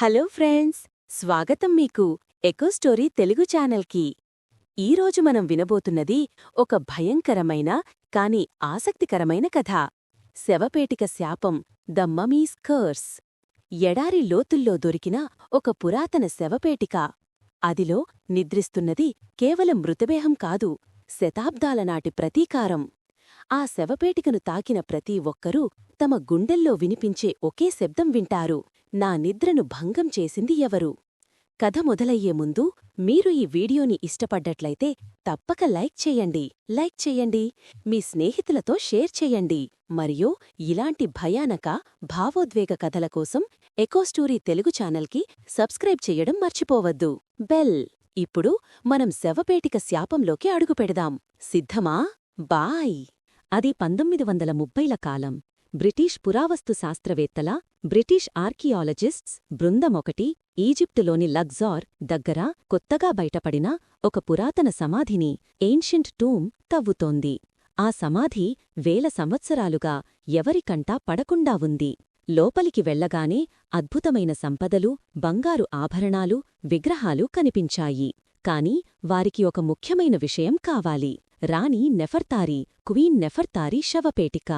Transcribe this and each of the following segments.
Hello friends స్వాగతం మీకు echo story Telugu ఛానల్కి. ఈరోజు మనం వినబోతున్నది ఒక భయంకరమైన కాని ఆసక్తికరమైన కథ. శవపేటిక శాపం ద మమీస్ కర్స్. ఎడారి లోతుల్లో దొరికిన ఒక పురాతన శవపేటిక. అదిలో నిద్రిస్తున్నది కేవలం మృతదేహం కాదు శతాబ్దాలనాటి ప్రతీకారం. ఆ శవపేటికను తాకిన ప్రతి ఒక్కరూ తమ గుండెల్లో వినిపించే ఒకే శబ్దం వింటారు. నా నిద్రను భంగం చేసింది ఎవరు? కథ మొదలయ్యే ముందు మీరు ఈ వీడియోని ఇష్టపడ్డట్లయితే తప్పక లైక్ చేయండి. లైక్ చేయండి. మీ స్నేహితులతో షేర్ చేయండి. మరియు ఇలాంటి భయానక భావోద్వేగ కథల కోసం ఎకోస్టోరీ తెలుగు ఛానల్కి సబ్స్క్రైబ్ చెయ్యడం మర్చిపోవద్దు. బెల్! ఇప్పుడు మనం శవపేటిక శాపంలోకి అడుగుపెడదాం సిద్ధమా? బాయ్! అది పంతొమ్మిది వందల ముప్పైల కాలం. బ్రిటిష్ పురావస్తు శాస్త్రవేత్తల బ్రిటిష్ ఆర్కియాలజిస్ట్స్ బృందమొకటి ఈజిప్టులోని లగ్జార్ దగ్గర కొత్తగా బయటపడిన ఒక పురాతన సమాధిని ఏన్షియంట్ టూమ్ తవ్వుతోంది. ఆ సమాధి వేల సంవత్సరాలుగా ఎవరికంటా పడకుండా ఉంది. లోపలికి వెళ్ళగానే అద్భుతమైన సంపదలు బంగారు ఆభరణాలు విగ్రహాలు కనిపించాయి. కాని వారికి ఒక ముఖ్యమైన విషయం కావాలి. రాణి నెఫర్తారి క్వీన్ నెఫర్తారి శవపేటిక.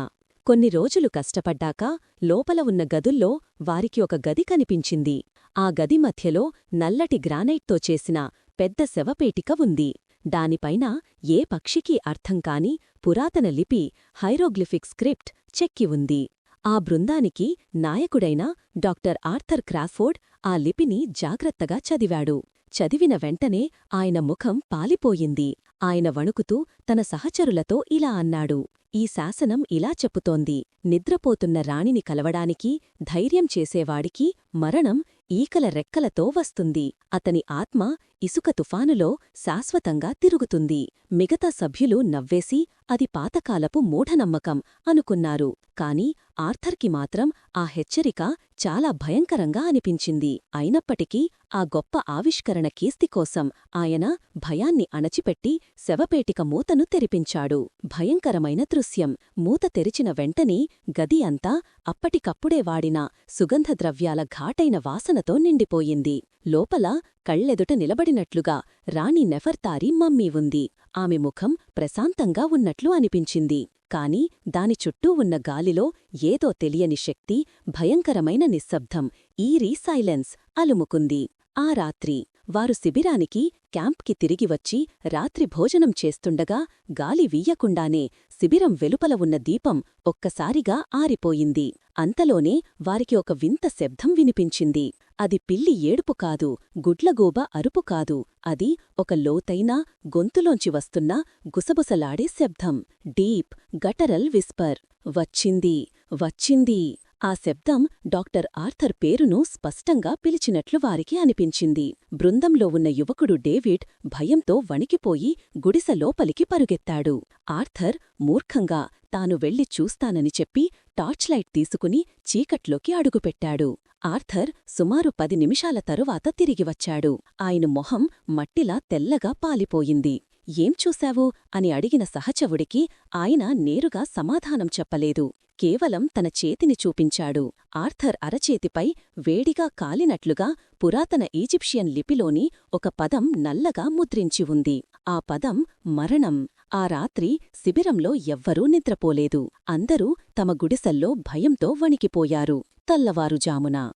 కొన్ని రోజులు కష్టపడ్డాక లోపల ఉన్న గదుల్లో వారికి ఒక గది కనిపించింది. ఆ గది మధ్యలో నల్లటి గ్రానైట్తో చేసిన పెద్ద శవపేటిక ఉంది. దానిపైన ఏ పక్షికీ అర్థంకాని పురాతన లిపి హైరోగ్లిఫిక్ స్క్రిప్ట్ చెక్కి ఉంది. ఆ బృందానికి నాయకుడైన డాక్టర్ ఆర్థర్ క్రాఫోర్డ్ ఆ లిపిని జాగ్రత్తగా చదివాడు. చదివిన వెంటనే ఆయన ముఖం పాలిపోయింది. ఆయన వణుకుతూ తన సహచరులతో ఇలా అన్నాడు. ఈ శాసనం ఇలా చెప్పుతోంది. నిద్రపోతున్న రాణిని కలవడానికి ధైర్యం చేసేవాడికి మరణం ఈకల రెక్కలతో వస్తుంది. అతని ఆత్మ ఇసుక తుఫానులో శాశ్వతంగా తిరుగుతుంది. మిగతా సభ్యులు నవ్వేసి అది పాతకాలపు మూఢనమ్మకం అనుకున్నారు. కాని ఆర్థర్కి మాత్రం ఆ హెచ్చరిక చాలా భయంకరంగా అనిపించింది. అయినప్పటికీ ఆ గొప్ప ఆవిష్కరణ కీస్తి కోసం ఆయన భయాన్ని అణచిపెట్టి శవపేటిక మూతను తెరిపించాడు. భయంకరమైన దృశ్యం. మూత తెరిచిన వెంటనే గది అంతా అప్పటికప్పుడే వాడిన సుగంధద్రవ్యాల ఘాటైన వాసనతో నిండిపోయింది. లోపల కళ్ళెదుట నిలబడినట్లుగా రాణి నెఫర్తారి మమ్మీ ఉంది. ఆమె ముఖం ప్రశాంతంగా ఉన్నట్లు అనిపించింది. కాని దాని చుట్టూ ఉన్న గాలిలో ఏదో తెలియని శక్తి భయంకరమైన నిశ్శబ్దం ఈరీ సైలెన్స్ అలుముకుంది. ఆ రాత్రి వారు శిబిరానికి క్యాంప్కి తిరిగి వచ్చి రాత్రి భోజనం చేస్తుండగా గాలి వీయకుండానే శిబిరం వెలుపల ఉన్న దీపం ఒక్కసారిగా ఆరిపోయింది. అంతలోనే వారికి ఒక వింత శబ్దం వినిపించింది. అది పిల్లి ఏడుపు కాదు గుడ్లగూబ అరుపు కాదు అది ఒక లోతైన గొంతులోంచి వస్తున్న గుసబుసలాడే శబ్దం. Deep guttural whisper. వచ్చింది వచ్చింది. ఆ శబ్దం డాక్టర్ ఆర్థర్ పేరును స్పష్టంగా పిలిచినట్లు వారికి అనిపించింది. బృందంలో ఉన్న యువకుడు డేవిడ్ భయంతో వణికిపోయి గుడిసె లోపలికి పరుగెత్తాడు. ఆర్థర్ మూర్ఖంగా తాను వెళ్ళి చూస్తానని చెప్పి టార్చ్లైట్ తీసుకుని చీకట్లోకి అడుగుపెట్టాడు. ఆర్థర్ సుమారు పది నిమిషాల తరువాత తిరిగివచ్చాడు ఆయన మొహం మట్టిలా తెల్లగా పాలిపోయింది. ఏం చూశావు? అని అడిగిన సహచవుడికి ఆయన నేరుగా సమాధానం చెప్పలేదు. కేవలం తన చేతిని చూపించాడు. ఆర్థర్ అరచేతిపై వేడిగా కాలినట్లుగా పురాతన ఈజిప్షియన్ లిపిలోని ఒక పదం నల్లగా ముద్రించి ఉంది. ఆ పదం మరణం. ఆ రాత్రి శిబిరంలో ఎవ్వరూ నిద్రపోలేదు. అందరూ తమ గుడిసెల్లో భయంతో వణికిపోయారు. తెల్లవారుజామున.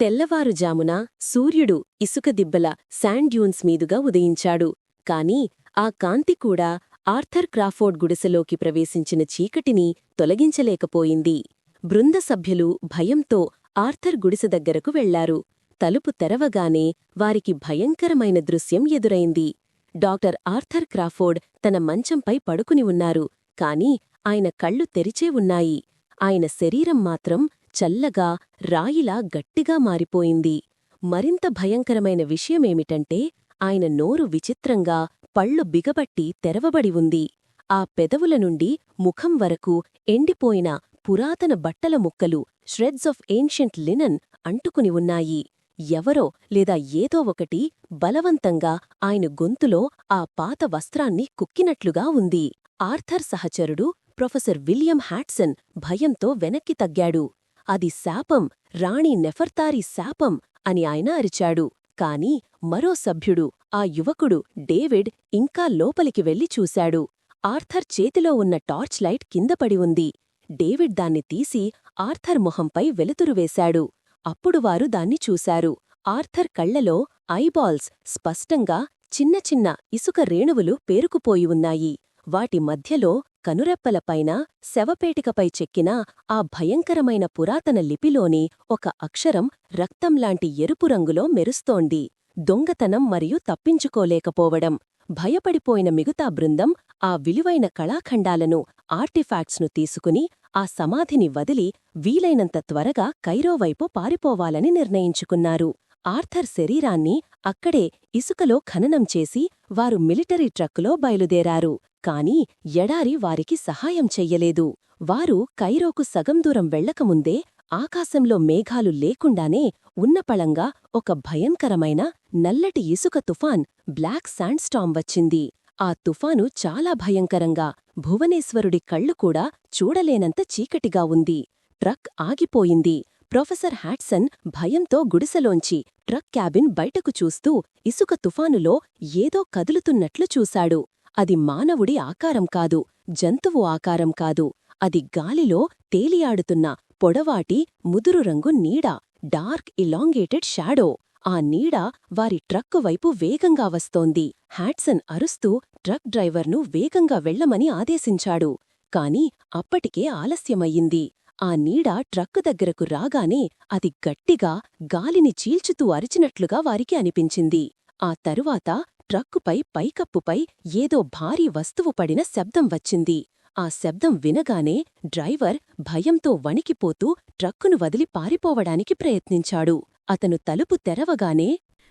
తెల్లవారుజామున సూర్యుడు ఇసుక దిబ్బల శాండ్యూన్స్ మీదుగా ఉదయించాడు. కాని ఆ కాంతి కూడా ఆర్థర్ క్రాఫోర్డ్ గుడిసెలోకి ప్రవేశించిన చీకటిని తొలగించలేకపోయింది. బృంద సభ్యులు భయంతో ఆర్థర్ గుడిసె దగ్గరకు వెళ్ళారు. తలుపు తెరవగానే వారికి భయంకరమైన దృశ్యం ఎదురైంది. డాక్టర్ ఆర్థర్ క్రాఫోర్డ్ తన మంచంపై పడుకుని ఉన్నారు. కాని ఆయన కళ్ళు తెరిచే ఉన్నాయి. ఆయన శరీరం మాత్రం చల్లగా రాయిలా గట్టిగా మారిపోయింది. మరింత భయంకరమైన విషయమేమిటంటే ఆయన నోరు విచిత్రంగా పళ్ళు బిగబట్టి తెరవబడి ఉంది. ఆ పెదవుల నుండి ముఖం వరకు ఎండిపోయిన పురాతన బట్టల ముక్కలు ష్రెడ్స్ ఆఫ్ ఏన్షియంట్ లినన్ అంటుకుని ఉన్నాయి. ఎవరో లేదా ఏదో ఒకటి బలవంతంగా ఆయన గొంతులో ఆ పాత వస్త్రాన్ని కుక్కినట్లుగా ఉంది. ఆర్థర్ సహచరుడు ప్రొఫెసర్ విలియం హ్యాట్సన్ భయంతో వెనక్కి తగ్గాడు. అది శాపం రాణి నెఫర్తారి శాపం అని ఆయన అరిచాడు. కాని మరో సభ్యుడు ఆ యువకుడు డేవిడ్ ఇంకా లోపలికి వెళ్ళి చూశాడు. ఆర్థర్ చేతిలో ఉన్న టార్చ్ లైట్ కిందపడి ఉంది. డేవిడ్ దాన్ని తీసి ఆర్థర్ మొహంపై వెలుతురు వేశాడు. అప్పుడు వారు దాన్ని చూశారు. ఆర్థర్ కళ్ళలో ఐబాల్స్ స్పష్టంగా చిన్న చిన్న ఇసుక రేణువులు పేరుకుపోయి ఉన్నాయి. వాటి మధ్యలో కనురెప్పలపైన శవపేటికపై చెక్కిన ఆ భయంకరమైన పురాతన లిపిలోని ఒక అక్షరం రక్తంలాంటి ఎరుపు రంగులో మెరుస్తోంది. దొంగతనం మరియు తప్పించుకోలేకపోవడం భయపడిపోయిన మిగతా బృందం ఆ విలువైన కళాఖండాలను ఆర్టిఫాక్ట్స్ను తీసుకుని ఆ సమాధిని వదిలి వీలైనంత త్వరగా కైరోవైపు పారిపోవాలని నిర్ణయించుకున్నారు. ఆర్థర్ శరీరాన్ని అక్కడే ఇసుకలో ఖననం చేసి వారు మిలిటరీ ట్రక్కులో బయలుదేరారు. కాని ఎడారి వారికి సహాయం చెయ్యలేదు. వారు కైరోకు సగం దూరం వెళ్ళకముందే ఆకాశంలో మేఘాలు లేకుండానే ఉన్నపళంగా ఒక భయంకరమైన నల్లటి ఇసుక తుఫాన్ బ్లాక్ శాండ్స్టామ్ వచ్చింది. ఆ తుఫాను చాలా భయంకరంగా భువనేశ్వరుడి కళ్ళు కూడా చూడలేనంత చీకటిగా ఉంది. ట్రక్ ఆగిపోయింది. ప్రొఫెసర్ హ్యాట్సన్ భయంతో గుడిసెలోంచి ట్రక్ క్యాబిన్ బయటకు చూస్తూ ఇసుక తుఫానులో ఏదో కదులుతున్నట్లు చూశాడు. అది మానవుడి ఆకారం కాదు జంతువు ఆకారం కాదు. అది గాలిలో తేలియాడుతున్న పొడవాటి ముదురు రంగు నీడ డార్క్ ఇలాంగేటెడ్ షాడో. ఆ నీడ వారి ట్రక్కు వైపు వేగంగా వస్తోంది. హ్యాట్సన్ అరుస్తూ ట్రక్ డ్రైవర్ను వేగంగా వెళ్ళమని ఆదేశించాడు. కాని అప్పటికే ఆలస్యమయ్యింది. ఆ నీడ ట్రక్కు దగ్గరకు రాగానే అది గట్టిగా గాలిని చీల్చుతూ అరిచినట్లుగా వారికి అనిపించింది. ఆ తరువాత ట్రక్కుపై పైకప్పుపై ఏదో భారీ వస్తువు పడిన శబ్దం వచ్చింది. ఆ శబ్దం వినగానే డ్రైవర్ భయంతో వణికిపోతూ ట్రక్కును వదిలి పారిపోవడానికి ప్రయత్నించాడు. అతను తలుపు తెరవగానే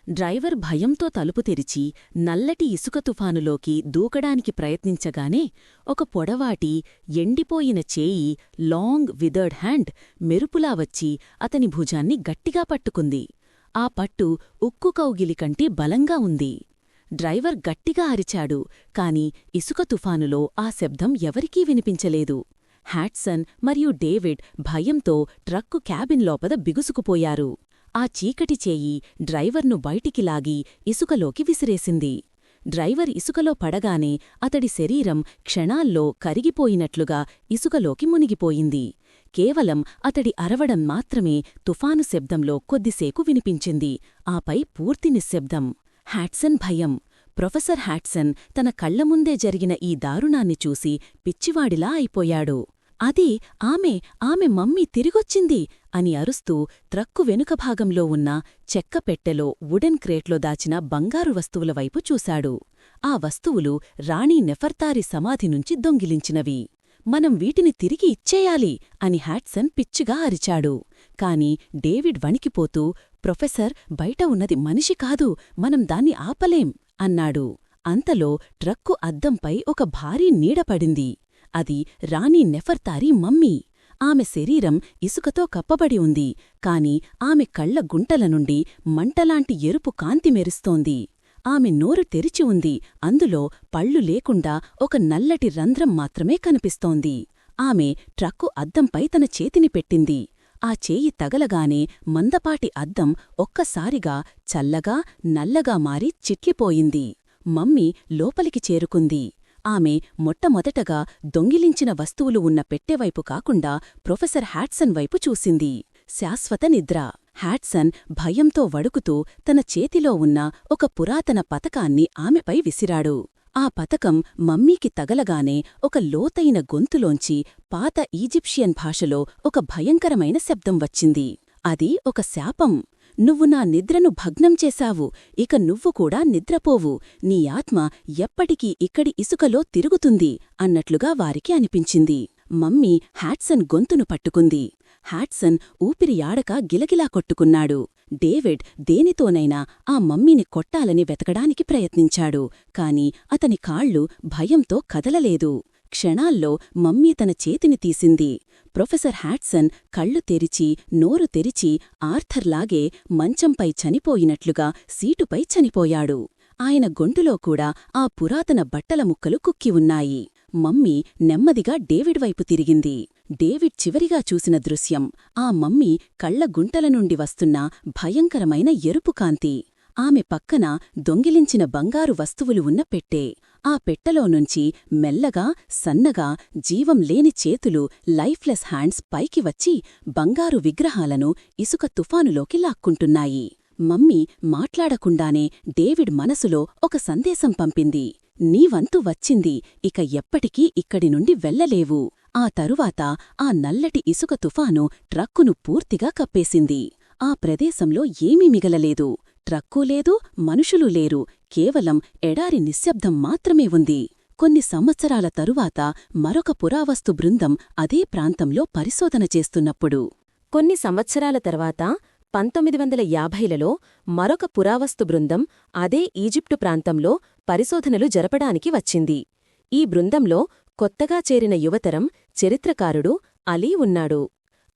డ్రైవర్ భయంతో తలుపు తెరిచి నల్లటి ఇసుక తుఫానులోకి దూకడానికి ప్రయత్నించగానే ఒక పొడవాటి ఎండిపోయిన చేయి లాంగ్ విదర్డ్ హ్యాండ్ మెరుపులా వచ్చి అతని భుజాన్ని గట్టిగా పట్టుకుంది. ఆ పట్టు ఉక్కు కౌగిలి కంటే బలంగా ఉంది. డ్రైవర్ గట్టిగా అరిచాడు కాని ఇసుక తుఫానులో ఆ శబ్దం ఎవరికీ వినిపించలేదు. హ్యాట్సన్ మరియు డేవిడ్ భయంతో ట్రక్కు క్యాబిన్ లోపద బిగుసుకుపోయారు. ఆ చీకటి చేయి డ్రైవర్ను బయటికి లాగి ఇసుకలోకి విసిరేసింది. డ్రైవర్ ఇసుకలో పడగానే అతడి శరీరం క్షణాల్లో కరిగిపోయినట్లుగా ఇసుకలోకి మునిగిపోయింది. కేవలం అతడి అరవడం మాత్రమే తుఫాను శబ్దంలో కొద్దిసేపు వినిపించింది. ఆపై పూర్తి నిశ్శబ్దం. హ్యాట్సన్ భయం. ప్రొఫెసర్ హ్యాట్సన్ తన కళ్ళముందే జరిగిన ఈ దారుణాన్ని చూసి పిచ్చివాడిలా అయిపోయాడు. అది ఆమె ఆమె మమ్మీ తిరిగొచ్చింది అని అరుస్తూ త్రక్కు వెనుక భాగంలో ఉన్న చెక్క పెట్టెలో వుడెన్ క్రేట్లో దాచిన బంగారు వస్తువుల వైపు చూశాడు. ఆ వస్తువులు రాణి నెఫర్తారి సమాధి నుంచి దొంగిలించినవి. మనం వీటిని తిరిగి ఇచ్చేయాలి అని హ్యాట్సన్ పిచ్చిగా అరిచాడు. కాని డేవిడ్ వణికిపోతూ ప్రొఫెసర్ బయట ఉన్నది మనిషి కాదు మనం దాన్ని ఆపలేం అన్నాడు. అంతలో ట్రక్కు అద్దంపై ఒక భారీ నీడపడింది అది రాణి నెఫర్తారీ మమ్మీ. ఆమె శరీరం ఇసుకతో కప్పబడి ఉంది కాని ఆమె కళ్ళ గుంటల నుండి మంటలాంటి ఎరుపు కాంతి మెరుస్తోంది. ఆమె నోరు తెరిచి ఉంది అందులో పళ్ళు లేకుండా ఒక నల్లటి రంధ్రం మాత్రమే కనిపిస్తోంది. ఆమె ట్రక్కు అద్దంపై తన చేతిని పెట్టింది. ఆ చేయి తగలగానే మందపాటి అద్దం ఒక్కసారిగా చల్లగా నల్లగా మారి చిట్లిపోయింది. మమ్మీ లోపలికి చేరుకుంది. ఆమె మొట్టమొదటగా దొంగిలించిన వస్తువులు ఉన్న పెట్టెవైపు కాకుండా ప్రొఫెసర్ హ్యాట్సన్ వైపు చూసింది. శాశ్వత నిద్ర. హ్యాట్సన్ భయంతో వడుకుతూ తన చేతిలో ఉన్న ఒక పురాతన పతకాన్ని ఆమెపై విసిరాడు. ఆ పతకం మమ్మీకి తగలగానే ఒక లోతైన గొంతులోంచి పాత ఈజిప్షియన్ భాషలో ఒక భయంకరమైన శబ్దం వచ్చింది. అది ఒక శాపం. నువ్వు నా నిద్రను భగ్నం చేశావు. ఇక నువ్వు కూడా నిద్రపోవు. నీ ఆత్మ ఎప్పటికీ ఇక్కడి ఇసుకలో తిరుగుతుంది అన్నట్లుగా వారికి అనిపించింది. మమ్మీ హ్యాట్సన్ గొంతును పట్టుకుంది. హ్యాట్సన్ ఊపిరియాడక గిలగిలా కొట్టుకున్నాడు. డేవిడ్ దేనితోనైనా ఆ మమ్మీని కొట్టాలని వెతకడానికి ప్రయత్నించాడు. కాని అతని కాళ్ళు భయంతో కదలలేదు. క్షణాల్లో మమ్మీ తన చేతిని తీసింది. ప్రొఫెసర్ హ్యాట్సన్ కళ్ళు తెరిచి నోరు తెరిచి ఆర్థర్లాగే మంచంపై చనిపోయినట్లుగా సీటుపై చనిపోయాడు. ఆయన గొంటులో కూడా ఆ పురాతన బట్టల ముక్కలు కుక్కి ఉన్నాయి. మమ్మీ నెమ్మదిగా డేవిడ్ వైపు తిరిగింది. డేవిడ్ చివరిగా చూసిన దృశ్యం ఆ మమ్మీ కళ్ళ గుంటల నుండి వస్తున్న భయంకరమైన ఎరుపు కాంతి. ఆమె పక్కన దొంగిలించిన బంగారు వస్తువులు ఉన్న పెట్టే. ఆ పెట్టెలో నుంచి మెల్లగా సన్నగా జీవం లేని చేతులు లైఫ్లెస్ హ్యాండ్స్ పైకి వచ్చి బంగారు విగ్రహాలను ఇసుక తుఫానులోకి లాక్కుంటున్నాయి. మమ్మీ మాట్లాడకుండానే డేవిడ్ మనసులో ఒక సందేశం పంపింది. నీవంతు వచ్చింది ఇక ఎప్పటికీ ఇక్కడి నుండి వెళ్ళలేవు ఆ తరువాత ఆ నల్లటి ఇసుక తుఫాను ట్రక్కును పూర్తిగా కప్పేసింది. ఆ ప్రదేశంలో ఏమీ మిగలలేదు. ట్రక్కూ లేదు మనుషులు లేరు. కేవలం ఎడారి నిశ్శబ్దం మాత్రమే ఉంది. కొన్ని సంవత్సరాల తరువాత మరొక పురావస్తు బృందం అదే ప్రాంతంలో పరిశోధన చేస్తున్నప్పుడు. కొన్ని సంవత్సరాల తర్వాత పంతొమ్మిది వందల యాభైలలో మరొక పురావస్తు బృందం అదే ఈజిప్టు ప్రాంతంలో పరిశోధనలు జరపడానికి వచ్చింది. ఈ బృందంలో కొత్తగా చేరిన యువతరం చరిత్రకారుడు అలీ ఉన్నాడు.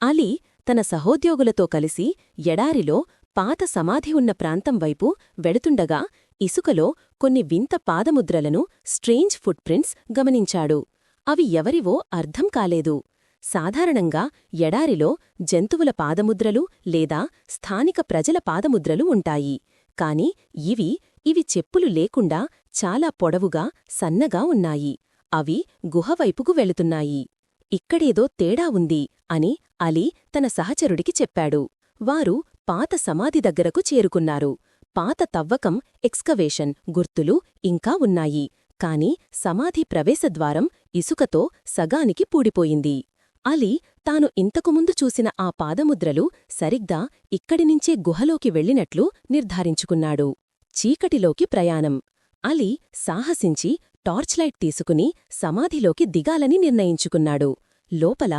అలీ తన సహోద్యోగులతో కలిసి ఎడారిలో పాత సమాధి ఉన్న ప్రాంతం వైపు వెడుతుండగా ఇసుకలో కొన్ని వింత పాదముద్రలను స్ట్రేంజ్ ఫుట్ప్రింట్స్ గమనించాడు. అవి ఎవరివో అర్థం కాలేదు. సాధారణంగా ఎడారిలో జంతువుల పాదముద్రలు లేదా స్థానిక ప్రజల పాదముద్రలు ఉంటాయి. కాని ఇవి ఇవి చెప్పులు లేకుండా చాలా పొడవుగా సన్నగా ఉన్నాయి. అవి గుహవైపుకు వెళుతున్నాయి. ఇక్కడేదో తేడా ఉంది అని అలీ తన సహచరుడికి చెప్పాడు. వారు పాత సమాధి దగ్గరకు చేరుకున్నారు. పాత తవ్వకం ఎక్స్కవేషన్ గుర్తులు ఇంకా ఉన్నాయి. కాని సమాధి ప్రవేశద్వారం ఇసుకతో సగానికి పూడిపోయింది. అలీ తాను ఇంతకుముందు చూసిన ఆ పాదముద్రలు సరిగ్గా ఇక్కడినించే గుహలోకి వెళ్ళినట్లు నిర్ధారించుకున్నాడు. చీకటిలోకి ప్రయాణం. అలీ సాహసించి టార్చ్లైట్ తీసుకుని సమాధిలోకి దిగాలని నిర్ణయించుకున్నాడు. లోపల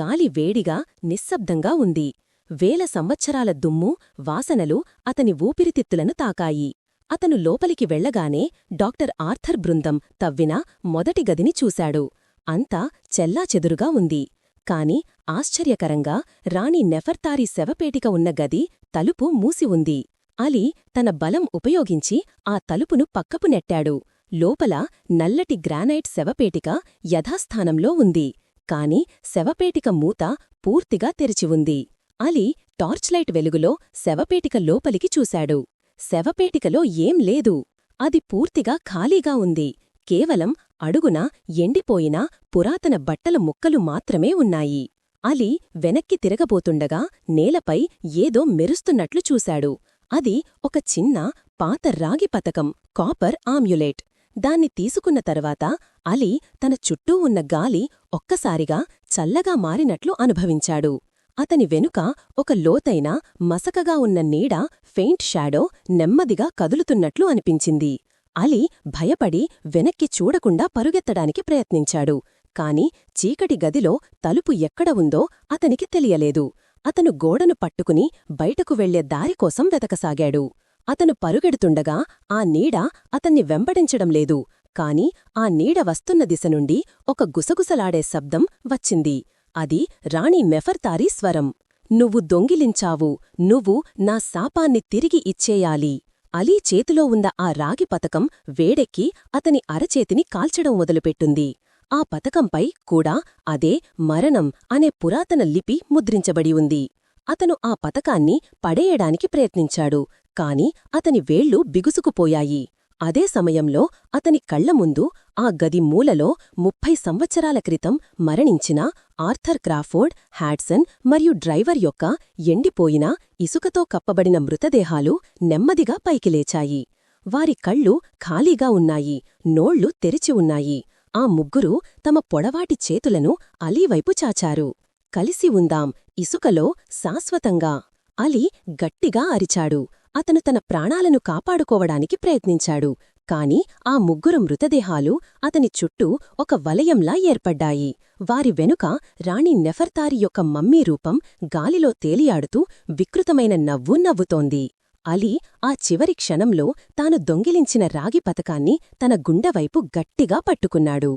గాలి వేడిగా నిశ్శబ్దంగా ఉంది. వేల సంవత్సరాల దుమ్ము వాసనలు అతని ఊపిరితిత్తులను తాకాయి. అతను లోపలికి వెళ్ళగానే డాక్టర్ ఆర్థర్ బృందం తవ్విన మొదటి గదిని చూశాడు. అంతా చెల్లాచెదురుగా ఉంది. కాని ఆశ్చర్యకరంగా రాణి నెఫర్తారి శవపేటిక ఉన్న గది తలుపు మూసి ఉంది. అలీ తన బలం ఉపయోగించి ఆ తలుపును పక్కపు నెట్టాడు. లోపల నల్లటి గ్రానైట్ శవపేటిక యథాస్థానంలో ఉంది. కాని శవపేటిక మూత పూర్తిగా తెరిచి ఉంది. అలీ టార్చ్లైట్ వెలుగులో శవపేటిక లోపలికి చూశాడు. శవపేటికలో ఏం లేదు. అది పూర్తిగా ఖాళీగా ఉంది. కేవలం అడుగున ఎండిపోయిన పురాతన బట్టల ముక్కలు మాత్రమే ఉన్నాయి. అలీ వెనక్కి తిరగబోతుండగా నేలపై ఏదో మెరుస్తున్నట్లు చూశాడు. అది ఒక చిన్న పాత రాగి పతకం కాపర్ ఆమ్యులేట్. దాన్ని తీసుకున్న తర్వాత అలీ తన చుట్టూ ఉన్న గాలి ఒక్కసారిగా చల్లగా మారినట్లు అనుభవించాడు. అతని వెనుక ఒక లోతైన మసకగా ఉన్న నీడ ఫెయింట్ షాడో నెమ్మదిగా కదులుతున్నట్లు అనిపించింది. అలీ భయపడి వెనక్కి చూడకుండా పరుగెత్తడానికి ప్రయత్నించాడు. కాని చీకటి గదిలో తలుపు ఎక్కడ ఉందో అతనికి తెలియలేదు. అతను గోడను పట్టుకుని బయటకు వెళ్ళే దారికోసం వెతకసాగాడు. అతను పరుగెడుతుండగా ఆ నీడ అతన్ని వెంబడించడం లేదు. కాని ఆ నీడ వస్తున్న దిశ నుండి ఒక గుసగుసలాడే శబ్దం వచ్చింది. అది రాణి మెఫర్తారీ స్వరం. నువ్వు దొంగిలించావు. నువ్వు నా శాపాన్ని తిరిగి ఇచ్చేయాలి. అలీ చేతిలో ఉన్న ఆ రాగి పతకం వేడెక్కి అతని అరచేతిని కాల్చడం మొదలుపెట్టుంది. ఆ పతకంపై కూడా అదే మరణం అనే పురాతన లిపి ముద్రించబడి ఉంది. అతను ఆ పతకాన్ని పడేయడానికి ప్రయత్నించాడు కాని అతని వేళ్ళు బిగుసుకుపోయాయి. అదే సమయంలో అతని కళ్ళ ముందు ఆ గది మూలలో ముప్పై సంవత్సరాల క్రితం మరణించిన ఆర్థర్ క్రాఫోర్డ్ హ్యాడ్సన్ మరియు డ్రైవర్ యొక్క ఎండిపోయిన ఇసుకతో కప్పబడిన మృతదేహాలు నెమ్మదిగా పైకి లేచాయి. వారి కళ్ళు ఖాళీగా ఉన్నాయి నోళ్ళు తెరిచి ఉన్నాయి. ఆ ముగ్గురు తమ పొడవాటి చేతులను అలీవైపు చాచారు. కలిసి ఉందాం ఇసుకలో శాశ్వతంగా అలీ గట్టిగా అరిచాడు. అతను తన ప్రాణాలను కాపాడుకోవడానికి ప్రయత్నించాడు. కాని ఆ ముగ్గురు మృతదేహాలు అతని చుట్టూ ఒక వలయంలా ఏర్పడ్డాయి. వారి వెనుక రాణి నెఫర్తారి యొక్క మమ్మీ రూపం గాలిలో తేలియాడుతూ వికృతమైన నవ్వు నవ్వుతోంది. అలీ ఆ చివరి క్షణంలో తాను దొంగిలించిన రాగి పతకాన్ని తన గుండెవైపు గట్టిగా పట్టుకున్నాడు.